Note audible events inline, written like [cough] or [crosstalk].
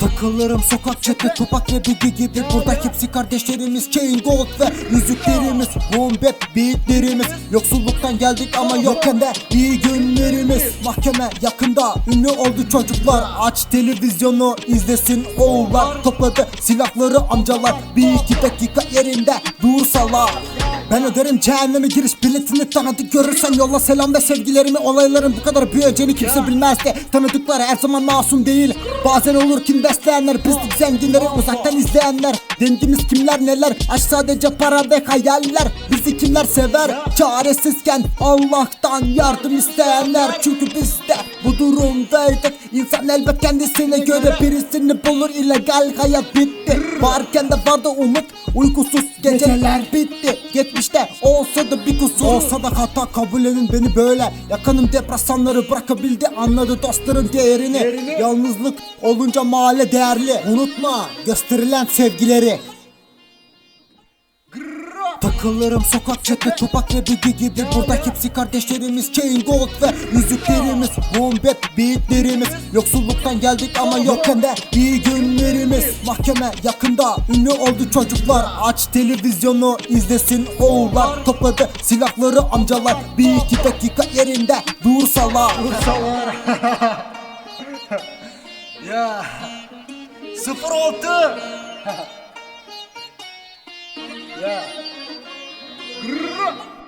Takılırım sokak çete çopak ve bigi gibi. Burada hepsi kardeşlerimiz. Chain Gold ve yüzüklerimiz. Bombep beatlerimiz. Yoksulluktan geldik ama yokken de iyi günlerimiz. Mahkeme yakında ünlü oldu çocuklar. Aç televizyonu izlesin oğullar. Topladı silahları amcalar. Bir iki dakika yerinde dursalar ben öderim cehenneme giriş biletini tanıdık görürsen yolla selam ve sevgilerimi. Olayların bu kadar büyüyeceğini kimse bilmezdi. Tanıdıkları her zaman masum değil. Bazen olur kim besleyenler pislik zenginleri uzaktan izleyenler Dengimiz kimler neler? Aşk sadece para ve hayaller. Bizi kimler sever? Çaresizken Allah'tan yardım isteyenler. Çünkü biz de bu durumdaydık İnsan elbet kendisine göre birisini bulur. İllegal hayat bitti. Varken de vardı umut. Uykusuz geceler bitti. Geçmişte olsa da bir kusur. Olsa da hata kabul edin beni böyle. Yakınım depresanları bırakabildi. Anladı dostların değerini, Yalnızlık olunca mahalle değerli. Unutma gösterilen sevgileri Takılırım sokak çete topak ve bigi gibi. Burada hepsi kardeşlerimiz Chain Gold ve yüzüklerimiz. Boom bap beatlerimiz Yoksulluktan geldik ama yokken de iyi günlerimiz. Mahkeme yakında ünlü oldu çocuklar. Aç televizyonu izlesin oğullar. Topladı silahları amcalar. Bir iki dakika yerinde dursalar. Dursalar. [laughs] ya. 06. Гра!